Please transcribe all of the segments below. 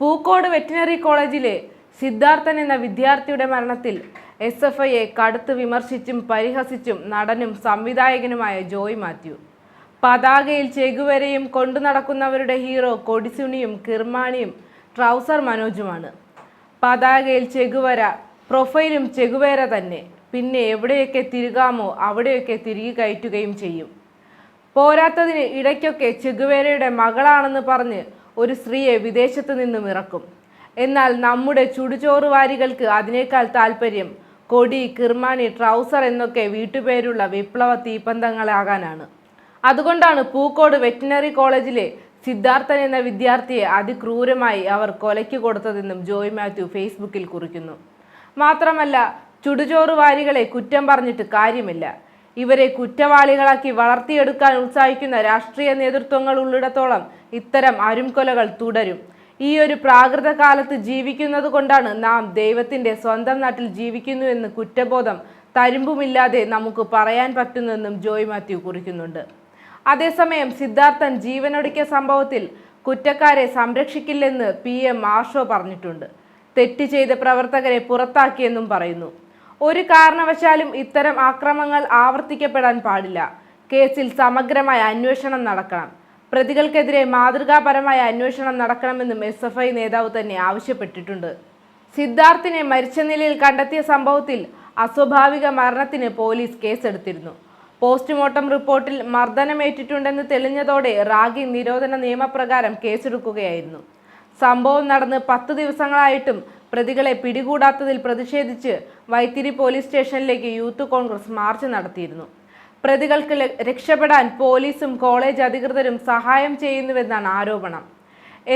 Pookode veterinary കോളേജിലെ സിദ്ധാർത്ഥൻ എന്ന വിദ്യാർത്ഥിയുടെ മരണത്തിൽ എസ് എഫ് ഐയെ കടുത്ത് വിമർശിച്ചും പരിഹസിച്ചും നടനും സംവിധായകനുമായ ജോയ് മാത്യു. പതാകയിൽ ചെകുവരെയും കൊണ്ടു നടക്കുന്നവരുടെ ഹീറോ കൊടിസുണിയും കിർമാണിയും ട്രൗസർ മനോജുമാണ്. പതാകയിൽ ചെകുവര പ്രൊഫൈലും ചെകുവേര തന്നെ. പിന്നെ എവിടെയൊക്കെ തിരുകാമോ അവിടെയൊക്കെ തിരികെ കയറ്റുകയും ചെയ്യും. പോരാത്തതിന് ഇടയ്ക്കൊക്കെ ചെകുവേരയുടെ മകളാണെന്ന് പറഞ്ഞ് ഒരു സ്ത്രീയെ വിദേശത്ത് നിന്നും ഇറക്കും. എന്നാൽ നമ്മുടെ ചുടുചോറ് വാരികൾക്ക് അതിനേക്കാൾ താല്പര്യം കൊടി കിർമാനി ട്രൗസർ എന്നൊക്കെ വീട്ടുപേരുള്ള വിപ്ലവ തീപ്പന്തങ്ങളാകാനാണ്. അതുകൊണ്ടാണ് പൂക്കോട് വെറ്റിനറി കോളേജിലെ സിദ്ധാർത്ഥൻ എന്ന വിദ്യാർത്ഥിയെ അതിക്രൂരമായി അവർ കൊലയ്ക്ക് കൊടുത്തതെന്നും ജോയ് മാത്യു ഫേസ്ബുക്കിൽ കുറിക്കുന്നു. മാത്രമല്ല ചുടുചോറ് വാരികളെ കുറ്റം പറഞ്ഞിട്ട് കാര്യമില്ല. ഇവരെ കുറ്റവാളികളാക്കി വളർത്തിയെടുക്കാൻ ഉത്സാഹിക്കുന്ന രാഷ്ട്രീയ നേതൃത്വങ്ങൾ ഉള്ളിടത്തോളം ഇത്തരം അരുംകൊലകൾ തുടരും. ഈ ഒരു പ്രാകൃത കാലത്ത് ജീവിക്കുന്നത് കൊണ്ടാണ് നാം ദൈവത്തിന്റെ സ്വന്തം നാട്ടിൽ ജീവിക്കുന്നു എന്ന് കുറ്റബോധം തരുമ്പുമില്ലാതെ നമുക്ക് പറയാൻ പറ്റുന്നെന്നും ജോയ് മാത്യു കുറിക്കുന്നുണ്ട്. അതേസമയം സിദ്ധാർത്ഥൻ ജീവനൊടുക്കിയ സംഭവത്തിൽ കുറ്റക്കാരെ സംരക്ഷിക്കില്ലെന്ന് പി എം ആർഷോ പറഞ്ഞിട്ടുണ്ട്. തെറ്റ് ചെയ്ത പ്രവർത്തകരെ പുറത്താക്കിയെന്നും പറയുന്നു. ഒരു കാരണവശാലും ഇത്തരം ആക്രമങ്ങൾ ആവർത്തിക്കപ്പെടാൻ പാടില്ല. കേസിൽ സമഗ്രമായ അന്വേഷണം നടക്കണം. പ്രതികൾക്കെതിരെ മാതൃകാപരമായ അന്വേഷണം നടക്കണമെന്നും എസ് എഫ് ഐ നേതാവ് തന്നെ ആവശ്യപ്പെട്ടിട്ടുണ്ട്. സിദ്ധാർത്ഥിനെ മരിച്ച നിലയിൽ കണ്ടെത്തിയ സംഭവത്തിൽ അസ്വാഭാവിക മരണത്തിന് പോലീസ് കേസെടുത്തിരുന്നു. പോസ്റ്റ്മോർട്ടം റിപ്പോർട്ടിൽ മർദ്ദനമേറ്റിട്ടുണ്ടെന്ന് തെളിഞ്ഞതോടെ റാഗി നിരോധന നിയമപ്രകാരം കേസെടുക്കുകയായിരുന്നു. സംഭവം നടന്ന് പത്ത് ദിവസങ്ങളായിട്ടും പ്രതികളെ പിടികൂടാത്തതിൽ പ്രതിഷേധിച്ച് വൈത്തിരി പോലീസ് സ്റ്റേഷനിലേക്ക് യൂത്ത് കോൺഗ്രസ് മാർച്ച് നടത്തിയിരുന്നു. പ്രതികൾക്ക് രക്ഷപ്പെടാൻ പോലീസും കോളേജ് അധികൃതരും സഹായം ചെയ്യുന്നുവെന്നാണ് ആരോപണം.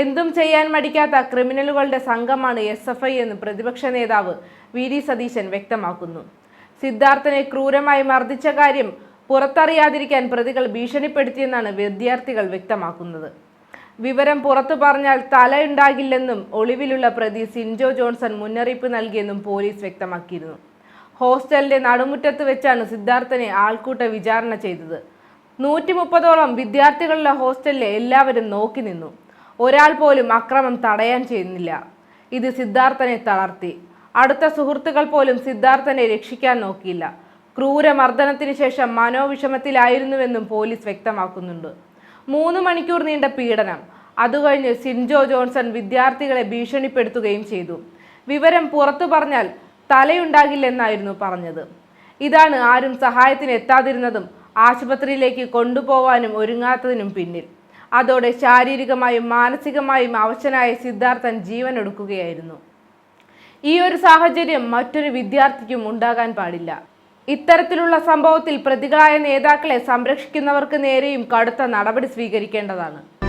എന്തും ചെയ്യാൻ മടിക്കാത്ത ക്രിമിനലുകളുടെ സംഘമാണ് എസ് എഫ് ഐ എന്ന് പ്രതിപക്ഷ നേതാവ് വി ഡി സതീശൻ വ്യക്തമാക്കുന്നു. സിദ്ധാർത്ഥനെ ക്രൂരമായി മർദ്ദിച്ച കാര്യം പുറത്തറിയാതിരിക്കാൻ പ്രതികൾ ഭീഷണിപ്പെടുത്തിയെന്നാണ് വിദ്യാർത്ഥികൾ വ്യക്തമാക്കുന്നത്. വിവരം പുറത്തു പറഞ്ഞാൽ തലയുണ്ടാകില്ലെന്നും ഒളിവിലുള്ള പ്രതി സിൻജോ ജോൺസൺ മുന്നറിയിപ്പ് നൽകിയെന്നും പോലീസ് വ്യക്തമാക്കിയിരുന്നു. ഹോസ്റ്റലിന്റെ നടുമുറ്റത്ത് വെച്ചാണ് സിദ്ധാർത്ഥനെ ആൾക്കൂട്ട വിചാരണ ചെയ്തത്. നൂറ്റി മുപ്പതോളം വിദ്യാർത്ഥികളുള്ള ഹോസ്റ്റലിലെ എല്ലാവരും നോക്കി നിന്നു. ഒരാൾ പോലും അക്രമം തടയാൻ ചെയ്യുന്നില്ല. ഇത് സിദ്ധാർത്ഥനെ തളർത്തി. അടുത്ത സുഹൃത്തുക്കൾ പോലും സിദ്ധാർത്ഥനെ രക്ഷിക്കാൻ നോക്കിയില്ല. ക്രൂരമർദ്ദനത്തിന് ശേഷം മനോവിഷമത്തിലായിരുന്നുവെന്നും പോലീസ് വ്യക്തമാക്കുന്നുണ്ട്. മൂന്ന് മണിക്കൂർ നീണ്ട പീഡനം. അതുകഴിഞ്ഞ് സിൻജോ ജോൺസൺ വിദ്യാർത്ഥികളെ ഭീഷണിപ്പെടുത്തുകയും ചെയ്തു. വിവരം പുറത്തു പറഞ്ഞാൽ തലയുണ്ടാകില്ലെന്നായിരുന്നു പറഞ്ഞത്. ഇതാണ് ആരും സഹായത്തിന് എത്താതിരുന്നതും ആശുപത്രിയിലേക്ക് കൊണ്ടുപോവാനും ഒരുങ്ങാത്തതിനും പിന്നിൽ. അതോടെ ശാരീരികമായും മാനസികമായും അവശനായ സിദ്ധാർത്ഥൻ ജീവൻ ജീവനൊടുക്കുകയായിരുന്നു. ഈ ഒരു സാഹചര്യം മറ്റൊരു വിദ്യാർത്ഥിക്കും ഉണ്ടാകാൻ പാടില്ല. ഇത്തരത്തിലുള്ള സംഭവത്തിൽ പ്രതികളായ നേതാക്കളെ സംരക്ഷിക്കുന്നവർക്ക് നേരെയും കടുത്ത നടപടി സ്വീകരിക്കേണ്ടതാണ്